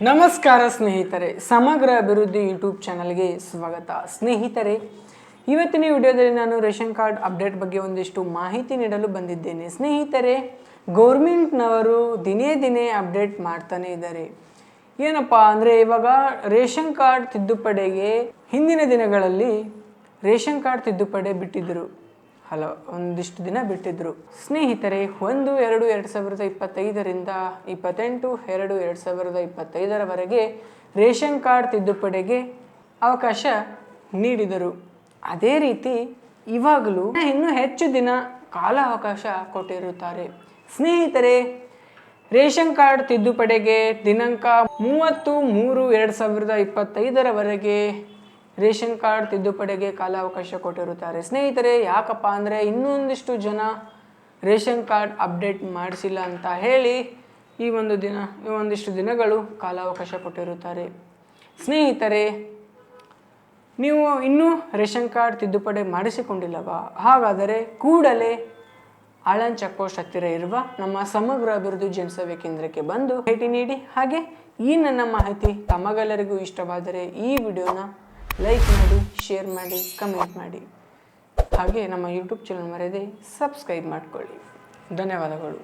ನಮಸ್ಕಾರ ಸ್ನೇಹಿತರೆ, ಸಮಗ್ರ ಅಭಿವೃದ್ಧಿ ಯೂಟ್ಯೂಬ್ ಚಾನಲ್ಗೆ ಸ್ವಾಗತ. ಸ್ನೇಹಿತರೆ, ಇವತ್ತಿನ ವಿಡಿಯೋದಲ್ಲಿ ನಾನು ರೇಷನ್ ಕಾರ್ಡ್ ಅಪ್ಡೇಟ್ ಬಗ್ಗೆ ಒಂದಿಷ್ಟು ಮಾಹಿತಿ ನೀಡಲು ಬಂದಿದ್ದೇನೆ. ಸ್ನೇಹಿತರೆ, ಗೌರ್ಮೆಂಟ್ನವರು ದಿನೇ ದಿನೇ ಅಪ್ಡೇಟ್ ಮಾಡ್ತಾನೆ ಇದ್ದಾರೆ. ಏನಪ್ಪ ಅಂದರೆ, ಇವಾಗ ರೇಷನ್ ಕಾರ್ಡ್ ತಿದ್ದುಪಡೆಗೆ ಹಿಂದಿನ ದಿನಗಳಲ್ಲಿ ರೇಷನ್ ಕಾರ್ಡ್ ತಿದ್ದುಪಡೆ ಬಿಟ್ಟಿದ್ದರು ಹಲೋ ಒಂದಿಷ್ಟು ದಿನ ಬಿಟ್ಟಿದ್ರು. ಸ್ನೇಹಿತರೆ, ಒಂದು, ಎರಡು ಎರಡು ಸಾವಿರದ ಇಪ್ಪತ್ತೈದರಿಂದ ಇಪ್ಪತ್ತೆಂಟು, ಎರಡು ಎರಡು ಸಾವಿರದ ಇಪ್ಪತ್ತೈದರವರೆಗೆ ರೇಷನ್ ಕಾರ್ಡ್ ತಿದ್ದುಪಡಿಗೆ ಅವಕಾಶ ನೀಡಿದರು. ಅದೇ ರೀತಿ, ಇವಾಗಲೂ ಇನ್ನೂ ಹೆಚ್ಚು ದಿನ ಕಾಲಾವಕಾಶ ಕೊಟ್ಟಿರುತ್ತಾರೆ. ಸ್ನೇಹಿತರೆ, ರೇಷನ್ ಕಾರ್ಡ್ ತಿದ್ದುಪಡಿಗೆ ದಿನಾಂಕ ಮೂವತ್ತು ಮೂರು ಎರಡು ಸಾವಿರದ ಇಪ್ಪತ್ತೈದರವರೆಗೆ ರೇಷನ್ ಕಾರ್ಡ್ ತಿದ್ದುಪಡಿಗೆ ಕಾಲಾವಕಾಶ ಕೊಟ್ಟಿರುತ್ತಾರೆ. ಸ್ನೇಹಿತರೆ, ಯಾಕಪ್ಪ ಅಂದರೆ ಇನ್ನೊಂದಿಷ್ಟು ಜನ ರೇಷನ್ ಕಾರ್ಡ್ ಅಪ್ಡೇಟ್ ಮಾಡಿಸಿಲ್ಲ ಅಂತ ಹೇಳಿ ಈ ಒಂದು ದಿನ, ಈ ಒಂದಿಷ್ಟು ದಿನಗಳು ಕಾಲಾವಕಾಶ ಕೊಟ್ಟಿರುತ್ತಾರೆ. ಸ್ನೇಹಿತರೆ, ನೀವು ಇನ್ನೂ ರೇಷನ್ ಕಾರ್ಡ್ ತಿದ್ದುಪಡಿ ಮಾಡಿಸಿಕೊಂಡಿಲ್ಲವಾ? ಹಾಗಾದರೆ ಕೂಡಲೇ ಆಳನ್ ಚೆಕ್ ಹತ್ತಿರ ಇರುವ ನಮ್ಮ ಸಮಗ್ರ ಅಭಿವೃದ್ಧಿ ಜನಸೇವೆ ಕೇಂದ್ರಕ್ಕೆ ಬಂದು ಭೇಟಿ ನೀಡಿ. ಹಾಗೆ ಈ ನನ್ನ ಮಾಹಿತಿ ತಮಗೆಲ್ಲರಿಗೂ ಇಷ್ಟವಾದರೆ ಈ ವಿಡಿಯೋನ ಲೈಕ್ ಮಾಡಿ ಶೇರ್ ಮಾಡಿ ಕಮೆಂಟ್ ಮಾಡಿ. ಹಾಗೆ ನಮ್ಮ ಯೂಟ್ಯೂಬ್ ಚಾನಲ್ ಮರೆಯದೆ ಸಬ್ಸ್ಕ್ರೈಬ್ ಮಾಡಿಕೊಳ್ಳಿ. ಧನ್ಯವಾದಗಳು.